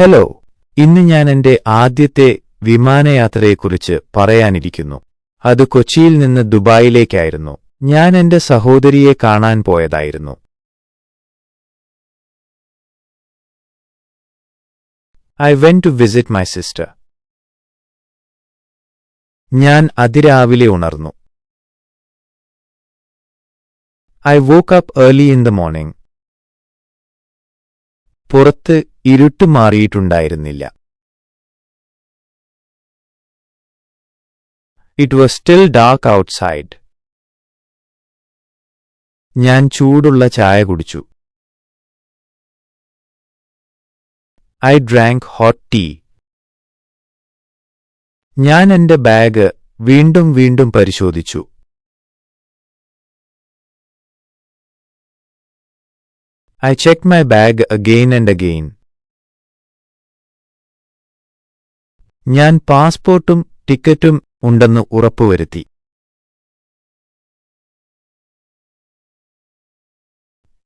Hello. ഇന്ന് ഞാൻ എന്റെ ആദ്യത്തെ വിമാനയാത്രയെക്കുറിച്ച് പറയാനിരിക്കുന്നു. അത് കൊച്ചിയിൽ നിന്ന് ദുബായിലേക്കായിരുന്നു. ഞാൻ എന്റെ സഹോദരിയെ കാണാൻ പോയതായിരുന്നു. I went to visit my sister ഞാൻ അതിരാവിലെ ഉണർന്നു. I woke up early in the morning പുറത്ത് ഇരുട്ട് മാറിയിട്ടുണ്ടായിരുന്നില്ല. It was still dark outside ഞാൻ ചൂടുള്ള ചായ കുടിച്ചു. ഐ ഡ്രാങ്ക് ഹോട്ട് ടീ ഞാൻ എന്റെ ബാഗ് വീണ്ടും വീണ്ടും പരിശോധിച്ചു. I checked my bag again and again. ഞാൻ പാസ്പോർട്ടും ടിക്കറ്റും ഉണ്ടെന്ന് ഉറപ്പുവരുത്തി.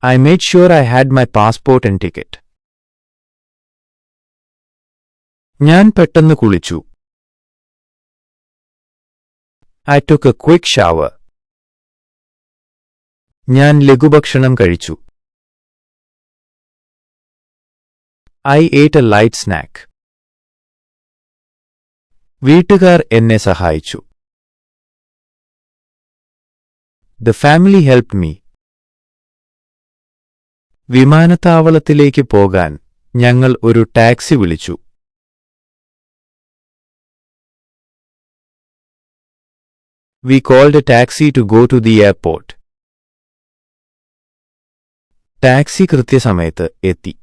I made sure I had my passport and ticket ഞാൻ പെട്ടെന്ന് കുളിച്ചു. I took a quick shower ഞാൻ ലഘുഭക്ഷണം കഴിച്ചു. ഐ ഏറ്റ് എ ലൈറ്റ് സ്നാക്ക് വീട്ടുകാർ എന്നെ സഹായിച്ചു. ദ ഫാമിലി ഹെൽപ്പ് മീ വിമാനത്താവളത്തിലേക്ക് പോകാൻ ഞങ്ങൾ ഒരു ടാക്സി വിളിച്ചു. We called a taxi to go to the airport taxi കൃത്യസമയത്ത് എത്തി.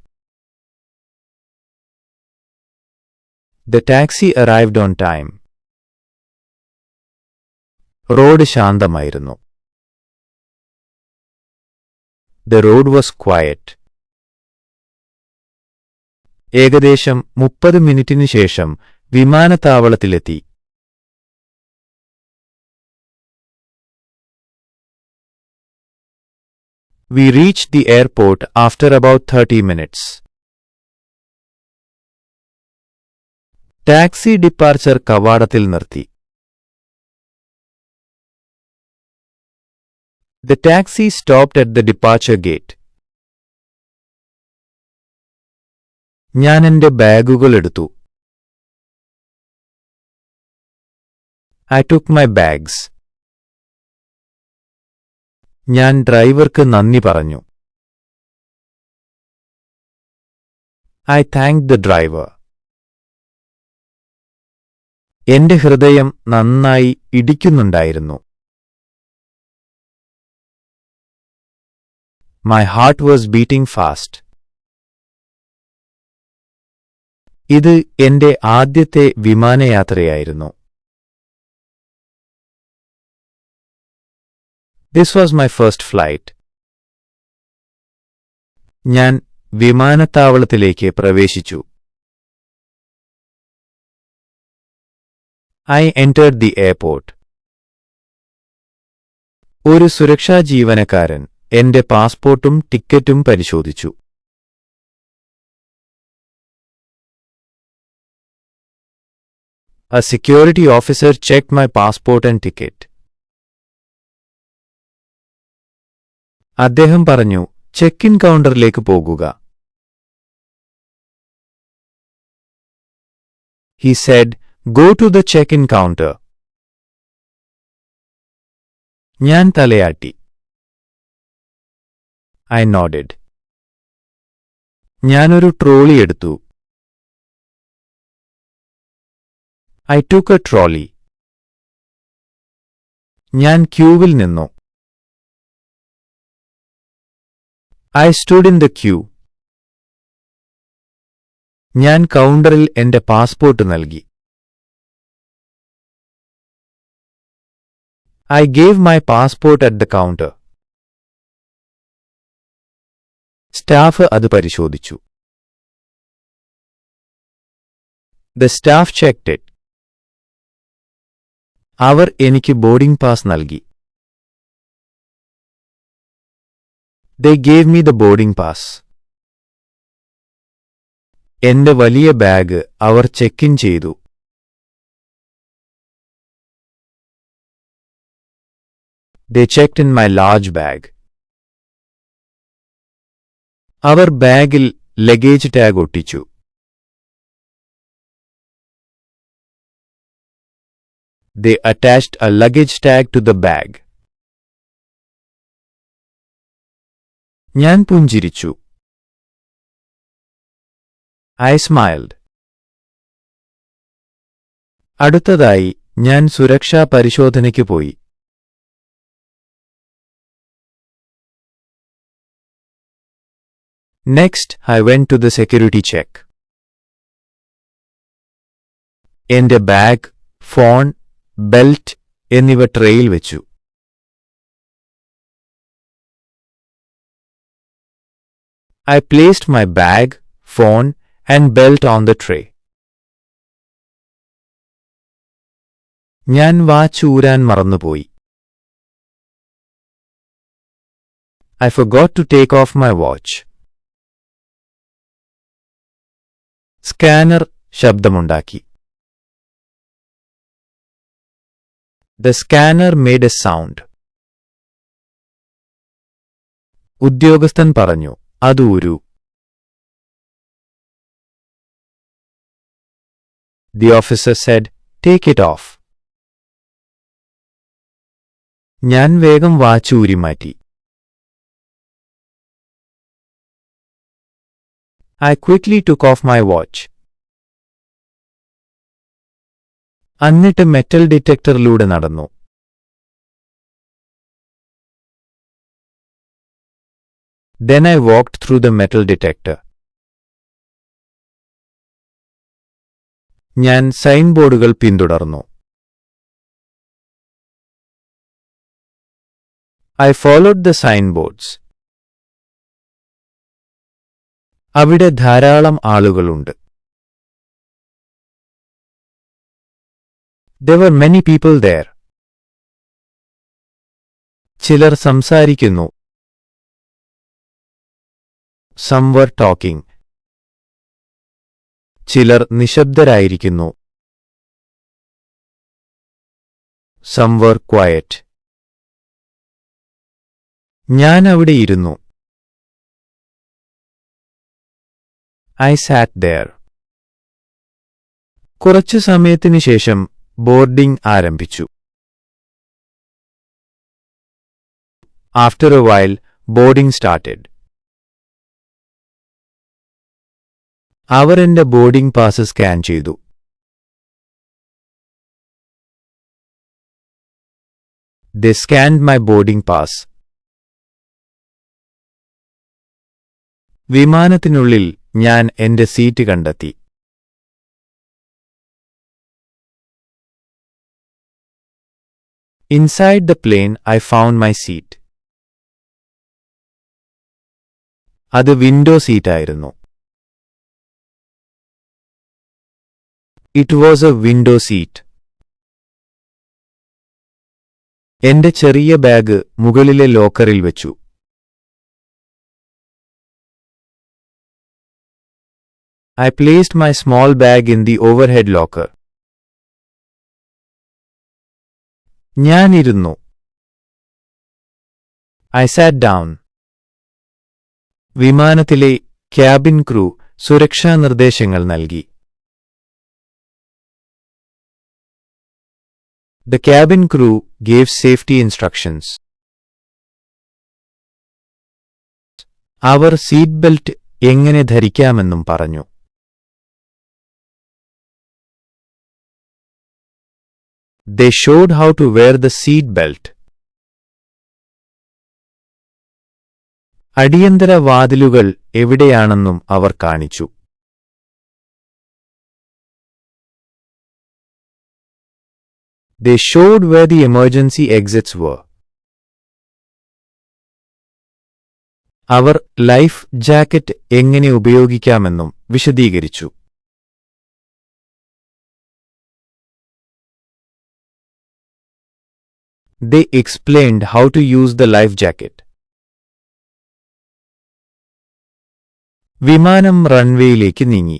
The taxi arrived on time. Road ശാന്തമായിരുന്നു. The road was quiet ഏകദേശം മുപ്പത് മിനിറ്റിനു ശേഷം വിമാനത്താവളത്തിലെത്തി. We reach the airport after about thirty minutes taxi departure കവാടത്തിൽ നിർത്തി. The taxi stopped at the departure gate. ഞാൻ എന്റെ ബാഗുകൾ എടുത്തു. ഐ ടുക്ക് മൈ ബാഗ്സ് ഞാൻ ഡ്രൈവർക്ക് നന്ദി പറഞ്ഞു. ഐ താങ്ക് ദ ഡ്രൈവർ എന്റെ ഹൃദയം നന്നായി ഇടിക്കുന്നുണ്ടായിരുന്നു. My heart was beating fast ഇത് എന്റെ ആദ്യത്തെ വിമാനയാത്രയായിരുന്നു. This was my first flight ഞാൻ വിമാനത്താവളത്തിലേക്ക് പ്രവേശിച്ചു. ഐ എന്റേഡ് ദി എയർപോർട്ട് ഒരു സുരക്ഷാ ജീവനക്കാരൻ എന്റെ പാസ്പോർട്ടും ടിക്കറ്റും പരിശോധിച്ചു. A security officer checked my passport and ticket. അദ്ദേഹം പറഞ്ഞു ചെക്ക് ഇൻ കൗണ്ടറിലേക്ക് പോകുക. He said, Go to the check-in counter. ഞാൻ തലയാട്ടി. ഐ നോഡഡ് ഞാനൊരു ട്രോളി എടുത്തു. ഐ ടുക്ക് എ ട്രോളി ഞാൻ ക്യൂവിൽ നിന്നു. I stood in the queue ഞാൻ കൗണ്ടറിൽ എന്റെ പാസ്പോർട്ട് നൽകി. I gave my passport at the counter. Staff അത് പരിശോധിച്ചു. ദ സ്റ്റാഫ് ഇറ്റ് അവർ എനിക്ക് ബോർഡിംഗ് പാസ് നൽകി. They gave me the boarding pass എന്റെ വലിയ ബാഗ് അവർ ചെക്ക് ഇൻ ചെയ്തു. They checked in my large bag അവർ ബാഗിൽ ലഗേജ് ടാഗ് ഒട്ടിച്ചു. They attached a luggage tag to the bag. ഞാൻ പുഞ്ചിരിച്ചു. ഐ സ്മൈൽഡ് അടുത്തതായി ഞാൻ സുരക്ഷാ പരിശോധനയ്ക്ക് പോയി. Next I went to the security check എന്റെ ബാഗ് ഫോൺ ബെൽറ്റ് എന്നിവ ട്രേയിൽ വെച്ചു I placed my bag, phone, and belt on the tray. ഞാൻ വാച്ച് ഊരാൻ മറന്നുപോയി I forgot to take off my watch. Scanner ശബ്ദമുണ്ടാക്കി. The scanner made a sound ഉദ്യോഗസ്ഥൻ പറഞ്ഞു അത് ഒരു the officer said take it off ഞാൻ വേഗം വാച്ച് ഊരിമാറ്റി. I quickly took off my watch. എന്നിട്ട് മെറ്റൽ ഡിറ്റക്ടറിലൂടെ നടന്നു Then I walked through the metal detector. ഞാൻ സൈൻ ബോർഡുകൾ പിന്തുടർന്നു ഐ ഫോളോഡ് ദ സൈൻ അവിടെ ധാരാളം ആളുകളുണ്ട് were many people there. ചിലർ സംസാരിക്കുന്നു were talking. ചിലർ നിശബ്ദരായിരിക്കുന്നു were quiet. ഞാൻ അവിടെ ഇരുന്നു I സാറ്റ് there. കുറച്ചു സമയത്തിനു ശേഷം ബോർഡിംഗ് ആരംഭിച്ചു. After a while boarding started അവർ എന്റെ ബോർഡിംഗ് പാസ് സ്കാൻ ചെയ്തു. They scanned my boarding pass വിമാനത്തിനുള്ളിൽ ഞാൻ എന്റെ സീറ്റ് കണ്ടെത്തി. Inside the plane I found my seat അത് window സീറ്റായിരുന്നു it was a window seat എന്റെ ചെറിയ ബാഗ് മുകളിലെ ലോക്കറിൽ വെച്ചു. I placed my small bag in the overhead locker. ഞാനിരുന്നു I sat down. വിമാനത്തിലെ ക്യാബിൻ ക്രൂ സുരക്ഷാ നിർദ്ദേശങ്ങൾ നൽകി The cabin crew gave safety instructions. അവർ സീറ്റ് ബെൽറ്റ് എങ്ങനെ ധരിക്കാമെന്നും പറഞ്ഞു They showed how to wear the seat belt. അടിയന്തര വാതിലുകൾ എവിടെയാണെന്നും അവർ കാണിച്ചു They showed where the emergency exits were. അവർ ലൈഫ് ജാക്കറ്റ് എങ്ങനെ ഉപയോഗിക്കാമെന്നും വിശദീകരിച്ചു they explained how to use the life jacket. വിമാനം റൺവേയിലേക്ക് നീങ്ങി.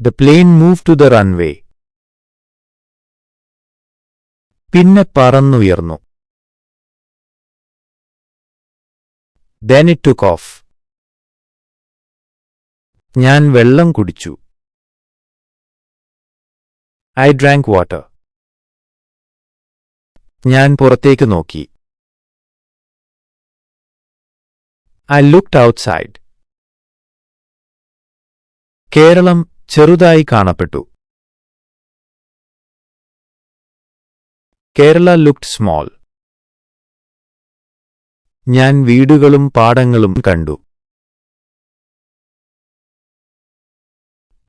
The plane move to the runway പിന്നെ പറന്നുയർന്നു. ദെൻ ഇറ്റ് ടുക്ക് ഓഫ് ഞാൻ വെള്ളം കുടിച്ചു. ഐ ഡ്രാങ്ക് വാട്ടർ ഞാൻ പുറത്തേക്ക് നോക്കി. ഐ ലുക്ഡ് ഔട്ട്സൈഡ് കേരളം ചെറുതായി കാണപ്പെട്ടു. കേരള ലുക്ഡ് സ്മോൾ ഞാൻ വീടുകളും പാടങ്ങളും കണ്ടു.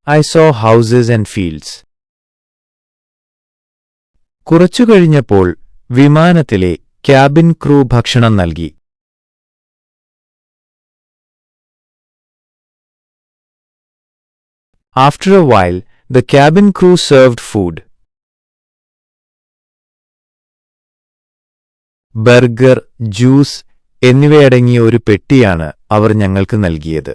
I saw houses and fields കുറച്ചു കഴിഞ്ഞപ്പോൾ വിമാനത്തിലെ ക്യാബിൻ ക്രൂ ഭക്ഷണം നൽകി. After a while the cabin crew served food burger juice എന്നിവയടങ്ങിയ ഒരു പെട്ടിയാണ് അവർ ഞങ്ങൾക്ക് നൽകിയത്.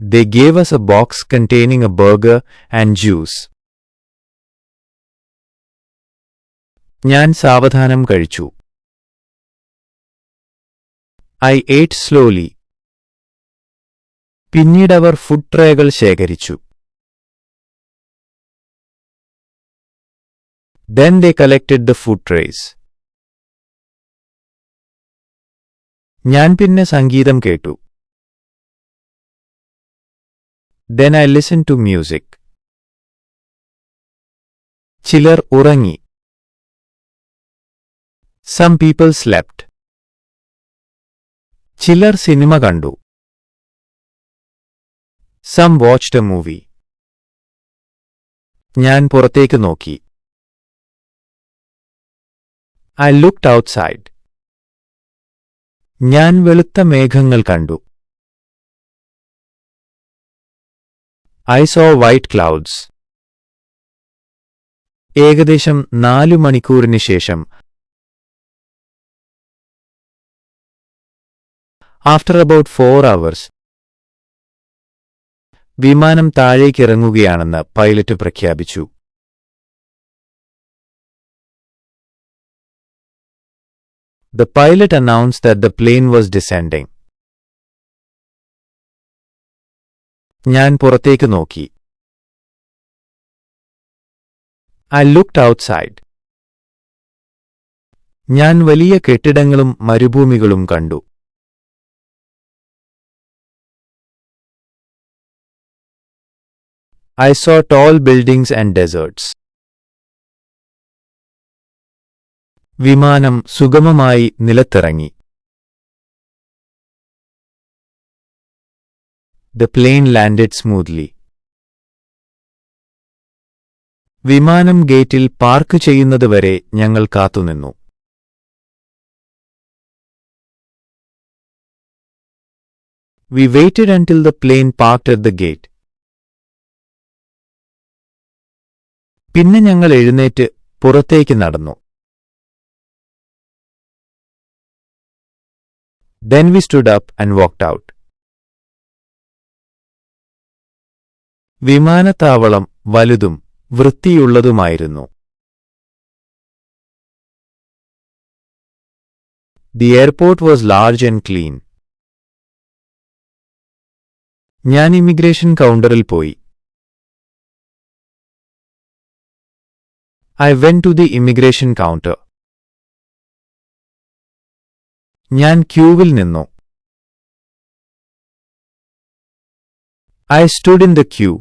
They gave us a box containing a burger and juice. ഞാൻ സാവധാനം കഴിച്ചു ഐ slowly. സ്ലോലി പിന്നീടവർ ഫുഡ് ട്രേകൾ ശേഖരിച്ചു Then they collected the food trays. ഞാൻ പിന്നെ സംഗീതം കേട്ടു Then I listened to music. ചിലർ ഉറങ്ങി Some people slept. ചിലർ സിനിമ കണ്ടു Some watched a movie. ഞാൻ പുറത്തേക്ക് നോക്കി ഐ ലുക്ഡ് ഔട്ട്സൈഡ് ഞാൻ വെളുത്ത മേഘങ്ങൾ കണ്ടു ഐ സോ വൈറ്റ് ക്ലൗഡ്സ് ഏകദേശം നാലു മണിക്കൂറിന് ശേഷം. ആഫ്റ്റർ അബൌട്ട് ഫോർ അവേഴ്സ് വിമാനം താഴേക്കിറങ്ങുകയാണെന്ന് പൈലറ്റ് പ്രഖ്യാപിച്ചു. The pilot announced that the plane was descending. ഞാൻ പുറത്തേക്ക് നോക്കി. ഐ ലുക്ഡ് ഔട്ട്സൈഡ് ഞാൻ വലിയ കെട്ടിടങ്ങളും മരുഭൂമികളും കണ്ടു. I saw tall buildings and deserts വിമാനം സുഗമമായി നിലത്തിറങ്ങി. ദ പ്ലെയിൻ ലാൻഡഡ് സ്മൂത്ത്ലി വിമാനം ഗേറ്റിൽ പാർക്ക് ചെയ്യുന്നതുവരെ ഞങ്ങൾ കാത്തുനിന്നു. We waited until the plane parked at the gate പിന്നെ ഞങ്ങൾ എഴുന്നേറ്റ് പുറത്തേക്ക് നടന്നു. Then we stood up and walked out. വിമാനത്താവളം വലുതും വൃത്തിയുള്ളതുമായിരുന്നു. The airport was large and clean ഞാൻ ഇമിഗ്രേഷൻ കൗണ്ടറിൽ പോയി. I went to the immigration counter ഞാൻ ക്യൂവിൽ നിന്നു. I stood in the queue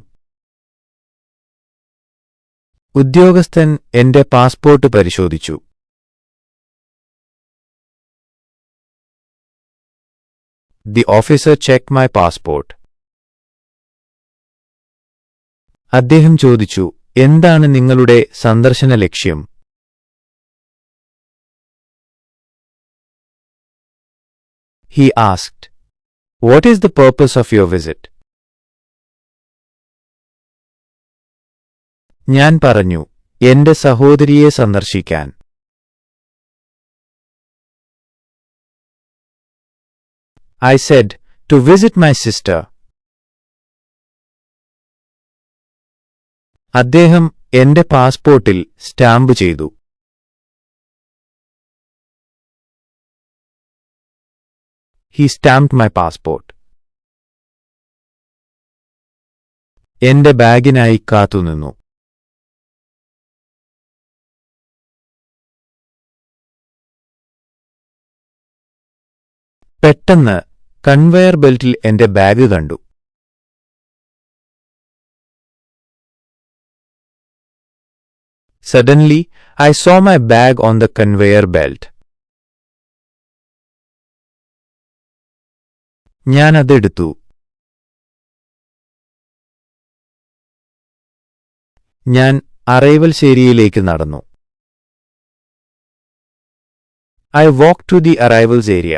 ഉദ്യോഗസ്ഥൻ എന്റെ പാസ്പോർട്ട് പരിശോധിച്ചു. The officer check my passport അദ്ദേഹം ചോദിച്ചു എന്താണ് നിങ്ങളുടെ സന്ദർശന ലക്ഷ്യം? He asked what is the purpose of your visit? ഞാൻ പറഞ്ഞു എന്റെ സഹോദരിയെ സന്ദർശിക്കാൻ. I said to visit my sister അദ്ദേഹം എന്റെ പാസ്പോർട്ടിൽ സ്റ്റാമ്പ് ചെയ്തു. ഹി സ്റ്റാമ്പ് മൈ പാസ്പോർട്ട് എന്റെ ബാഗിനായി കാത്തുനിന്നു. പെട്ടെന്ന് കൺവെയർ ബെൽറ്റിൽ എന്റെ ബാഗ് കണ്ടു. Suddenly I saw my bag on the conveyor belt ഞാൻ അറൈവൽ ശേരിയിലേക്ക് നടന്നു. I walk to the arrivals area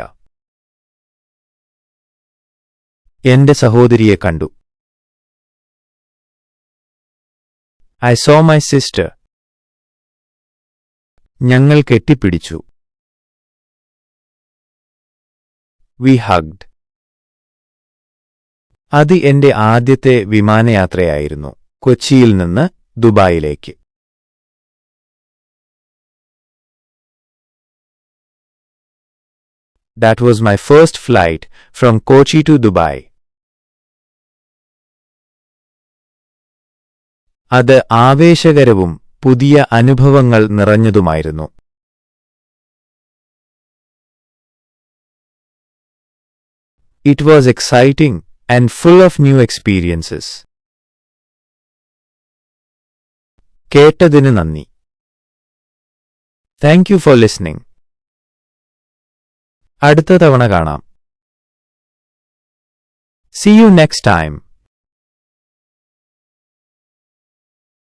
എന്റെ സഹോദരിയെ കണ്ടു. ഐ സോ മൈ സിസ്റ്റർ ഞങ്ങൾ കെട്ടിപ്പിടിച്ചു. വി ഹഗ്ഡ് അത് എന്റെ ആദ്യത്തെ വിമാനയാത്രയായിരുന്നു കൊച്ചിയിൽ നിന്ന് ദുബായിലേക്ക്. That was my first flight from Kochi to Dubai. അത് ആവേശകരവും പുതിയ അനുഭവങ്ങൾ നിറഞ്ഞതുമായിരുന്നു. It was exciting and full of new experiences കേട്ടതിന് നന്ദി. താങ്ക് യു ഫോർ ലിസ്ണിംഗ് അടുത്ത തവണ കാണാം. C you next time